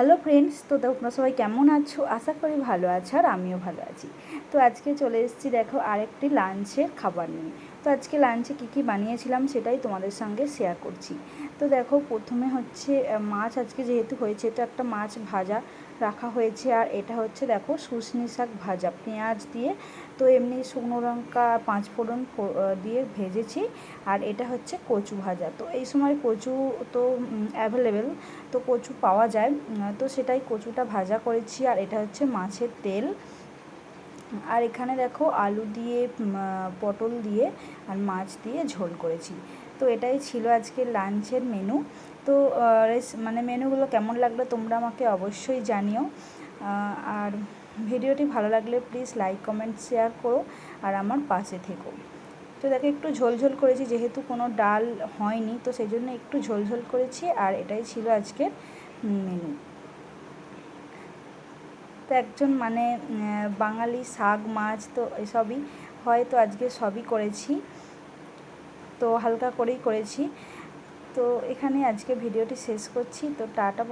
Hello friends তো তোমরা সবাই কেমন আছো? আশা করি ভালো আছো আর আমিও ভালো আছি। তো আজকে চলে এসেছি দেখো আরেকটি লাঞ্চের খাবার নিয়ে। তো আজকে লাঞ্চে কী কী বানিয়েছিলাম সেটাই তোমাদের সঙ্গে শেয়ার করছি। তো দেখো, প্রথমে হচ্ছে মাছ আজকে যেহেতু হয়েছে এটা একটা মাছ ভাজা রাখা হয়েছে। আর এটা হচ্ছে দেখো শুশনি শাক ভাজা, পেঁয়াজ দিয়ে। তো এমনি শুকনো লঙ্কা, পাঁচ ফোড়ন দিয়ে ভেজেছি। আর এটা হচ্ছে কচু ভাজা। তো এই সময় কচু তো অ্যাভেলেবেল তো কচু পাওয়া যায়। তো সেটাই কচুটা ভাজা করেছি। আর এটা হচ্ছে মাছের তেল। আর এখানে দেখো আলু দিয়ে পটল দিয়ে আর মাছ দিয়ে ঝোল করেছি। তো এটাই ছিল আজকে লাঞ্চের মেনু তো মানে মেনুগুলো কেমন লাগল তোমরা আমাকে অবশ্যই জানিও। আর ভিডিওটি ভালো লাগলে প্লিজ লাইক কমেন্ট শেয়ার করো আর আমার পাশে থেকো। তো দেখো একটু ঝোল ঝোল করেছি, যেহেতু কোনো ডাল হয়নি, তো সেই জন্য একটু ঝোল ঝোল করেছি আর এটাই ছিল আজকের মেনু তো একজন মানে বাঙালি শাক, মাছ তো এসবই হয় তো আজকে সবই করেছি। তো হালকা করেই করেছি। তো এখানে আজকে ভিডিওটি শেষ করছি। তো টাটা।